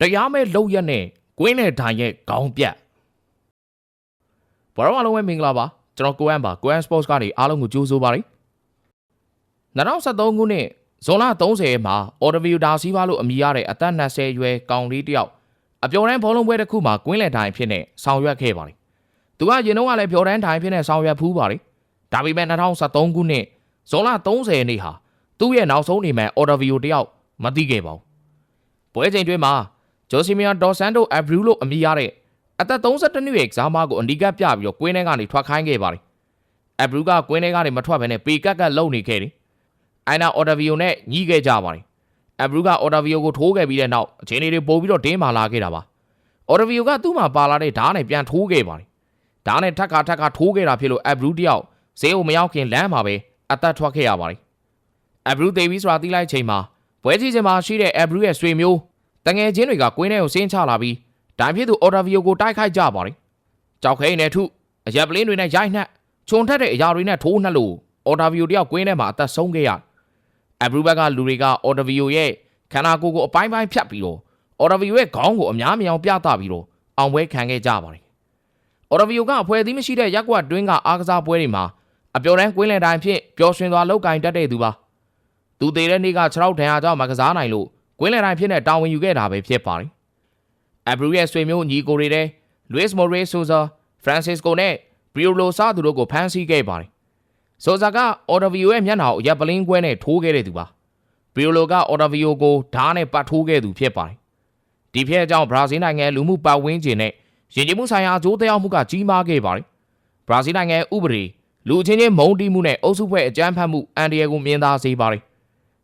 တရားမဲ့လောက်ရက်နဲ့ကွင်းနဲ့ထိုင်ရဲ့ခေါင်းပြတ်ဘောရောအားလုံးပဲမင်္ဂလာပါကျွန်တော်ကိုအန်ပါကိုအန် sports ကနေအားလုံးကိုကြိုးဆိုပါရစေ2023ခုနှစ်ဇွန်လ30မှာ Audio Da Silva လို့အမည်ရတဲ့အသက်20အရွယ်ကောင်လေးတစ်ယောက်အပျော်တမ်းဘောလုံးပွဲတစ်ခုမှာကွင်းလယ်ထိုင်ဖြစ်နေဆောင်ရွက်ခဲ့ပါတယ်သူကရင်တော့ကလည်းပျော်တမ်းထိုင်ဖြစ်နေဆောင်ရွက်ဖူးပါတယ်ဒါပေမဲ့2023ခုနှစ်ဇွန်လ30ရက်နေ့ဟာသူ့ရဲ့နောက်ဆုံးနေမဲ့ Audio တစ်ယောက်မသိခဲ့ပါဘူးပွဲချိန်တွင်မှာ ဂျိုစီမီယာဒေါ်ဆန်တိုအဘရူးလို့အမည်ရတဲ့အသက်32နှစ်ရဲ့ကစားမကိုအနီးကပ်ပြပြီးတော့ကွင်းထဲကနေထွက်ခိုင်းခဲ့ပါတယ်။အဘရူးကကွင်းထဲကနေမထွက်ဘဲနဲ့ပေကက်ကက်လုံနေခဲ့တယ်။အိုင်နာအော်ဒါဗီယိုနဲ့ညီးခဲ့ကြပါတယ်။အဘရူးကအော်ဒါဗီယိုကိုထိုးခဲ့ပြီးတဲ့နောက်အခြေအနေတွေပိုပြီးတော့တင်းမာလာခဲ့တာပါ။အော်ဒါဗီယိုကသူ့မှာပါလာတဲ့ဓာတ်နဲ့ပြန်ထိုးခဲ့ပါတယ်။ဓာတ်နဲ့ထပ်ခါထပ်ခါထိုးခဲ့တာဖြစ်လို့အဘရူးတယောက်ဈေးကိုမရောက်ခင်လမ်းမှာပဲအသက်ထွက်ခဲ့ရပါတယ်။အဘရူးဒေးဗီဆိုတာတီးလိုက်ချိန်မှာပွဲကြီးချိန်မှာရှိတဲ့အဘရူးရဲ့ဆွေမျိုး တငယ်ချင်းတွေကကွင်းထဲကိုဆင်းချလာပြီးဒိုင်ဖြစ်သူအော်ဒါဗီယိုကိုတိုက်ခိုက်ကြပါတယ်။ကြောက်ခဲနဲ့ထုအရက်ပလင်းတွေနဲ့ရိုက်နှက်ခြုံထက်တဲ့အရာတွေနဲ့ထိုးနှက်လို့အော်ဒါဗီယိုတယောက်ကွင်းထဲမှာအသက်ဆုံးခဲ့ရတယ်။အဘရူဘက်ကလူတွေကအော်ဒါဗီယိုရဲ့ခန္ဓာကိုယ်ကိုအပိုင်းပိုင်းဖြတ်ပြီးတော့အော်ဒါဗီယိုရဲ့ခေါင်းကိုအများမြောင်ပြသပြီးတော့အောင်ပွဲခံခဲ့ကြပါတယ်။အော်ဒါဗီယိုကအဖွဲသီးမရှိတဲ့ရက်ကွက်တွင်းကအားကစားပွဲတွေမှာအပျော်တမ်းကွင်းလယ်တိုင်းဖြစ်ပျော်ရွှင်စွာလောက်ကင်တက်တဲ့သူပါ။သူသေးတဲ့နေ့က6ရောက်ဒဏ်ရာကြောင့်မကစားနိုင်လို့ ကွင်းလယ်တိုင်းဖြစ်တဲ့တာဝန်ယူခဲ့တာပဲဖြစ်ပါတယ်။အဘရူရဲ့ဆွေမျိုးညီကိုတွေတဲ့လွစ်မိုရေဆိုဇာဖရန်စစ်ကိုနဲ့ဘရီယိုလိုဆာသူတို့ကိုဖမ်းဆီးခဲ့ပါတယ်။ဆိုဇာကအော်ဒါဗီယိုရဲ့မျက်နှာကိုရပ်ပလင်းကွဲနဲ့ထိုးခဲ့တဲ့သူပါ။ဘရီယိုလိုကအော်ဒါဗီယိုကိုဓားနဲ့ပတ်ထိုးခဲ့သူဖြစ်ပါတယ်။ဒီဖြစ်အကြောင်းဘရာဇီးနိုင်ငံလူမှုပတ်ဝန်းကျင်နဲ့ယဉ်ကျေးမှုဆိုင်ရာအကျိုးသက်ရောက်မှုကကြီးမားခဲ့ပါတယ်။ဘရာဇီးနိုင်ငံဥပဒေလူချင်းချင်းမုံတီးမှုနဲ့အုပ်စုဖွဲ့အကြမ်းဖက်မှုအန်ဒီရကိုမြင်သာစေပါတယ်။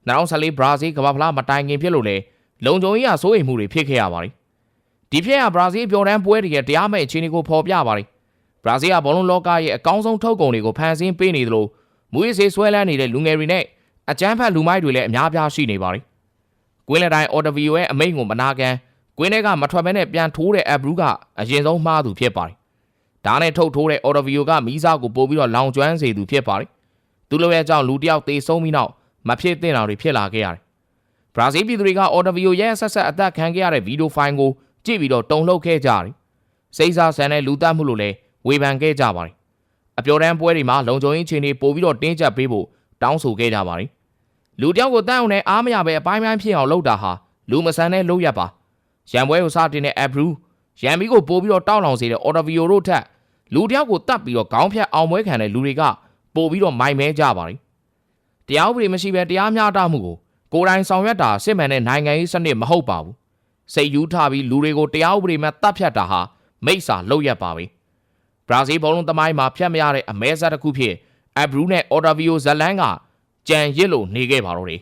နောက်ဆက်လေးဘရာဇီးကမ္ဘာဖလားမတိုင်ခင်ဖြစ်လို့လေလုံခြုံရေးအစိုးရိမ်မှုတွေဖြစ်ခဲ့ရပါတယ်။ဒီဖြစ်ကဘရာဇီးပျော်တန်းပွဲတွေရဲ့တရားမဲ့အခြေအနေကိုဖော်ပြပါတယ်။ဘရာဇီးကဘောလုံးလောကရဲ့အကောင်းဆုံးထုတ်ကုန်တွေကိုဖန်ဆင်းပေးနေသလိုမူရစေးဆွဲလန်းနေတဲ့လူငယ်တွေနဲ့အကြမ်းဖက်လူမိုက်တွေလည်းအများပြားရှိနေပါတယ်။ကွင်းလက်တိုင်းအော်ဒဗီယိုရဲ့အမိန့်ကိုမနာခံကွင်းထဲကမထွက်ဘဲနဲ့ပြန်ထိုးတဲ့အဘရူးကအရင်ဆုံးမှားသူဖြစ်ပါတယ်။ဒါနဲ့ထုတ်ထိုးတဲ့အော်ဒဗီယိုကမီးစားကိုပို့ပြီးတော့လောင်ကျွမ်းစေသူဖြစ်ပါတယ်။သူလိုရဲ့အကြောင်းလူတယောက်သေဆုံးပြီးနောက် မဖြစ်သင့်တာတွေဖြစ်လာခဲ့ရတယ်ဘရာဇီးပြည်သူတွေကအော်ဒဗီယိုရဲ့ဆက်ဆက်အသက်ခံခဲ့ရတဲ့ဗီဒီယိုဖိုင်ကိုကြည့်ပြီးတော့တုံ့လှုပ်ခဲ့ကြတယ်။စိတ်စားဆန်တဲ့လူသားမှုလို့လည်းဝေဖန်ခဲ့ကြပါတယ်။အပျော်တမ်းပွဲတွေမှာလုံခြုံရေးချင်းတွေပို့ပြီးတော့တင်းကျပ်ပေးဖို့တောင်းဆိုခဲ့ကြပါတယ်။လူတယောက်ကိုတန်းအောင်နဲ့အားမရပဲအပိုင်းပိုင်းဖြစ်အောင်လုပ်တာဟာလူမဆန်တဲ့လုပ်ရပါ။ရန်ပွဲကိုစတင်တဲ့အဘရူးရန်မီကိုပို့ပြီးတော့တောက်လောင်စေတဲ့အော်ဒဗီယိုတို့ထက်လူတယောက်ကိုတတ်ပြီးတော့ခေါင်းဖြတ်အောင်ပွဲခံတဲ့လူတွေကပို့ပြီးတော့မိုင်မဲကြပါတယ်။ တရားဥပဒေမရှိဘဲတရားမျှတမှုကိုကိုယ်တိုင်ဆောင်ရွက်တာစစ်မှန်တဲ့နိုင်ငံရေးစနစ်မဟုတ်ပါဘူးစိတ်ယူထားပြီးလူတွေကိုတရားဥပဒေမဲ့တပ်ဖြတ်တာဟာမိစ္ဆာလောက်ရပါပဲဘရာဇီးဘောလုံးသမိုင်းမှာဖျက်မရတဲ့အမဲဆက်တစ်ခုဖြစ်အဘရူးနဲ့အော်ဒါဗီယိုဇလန်ကကြံရစ်လို့နေခဲ့ပါတော့တယ်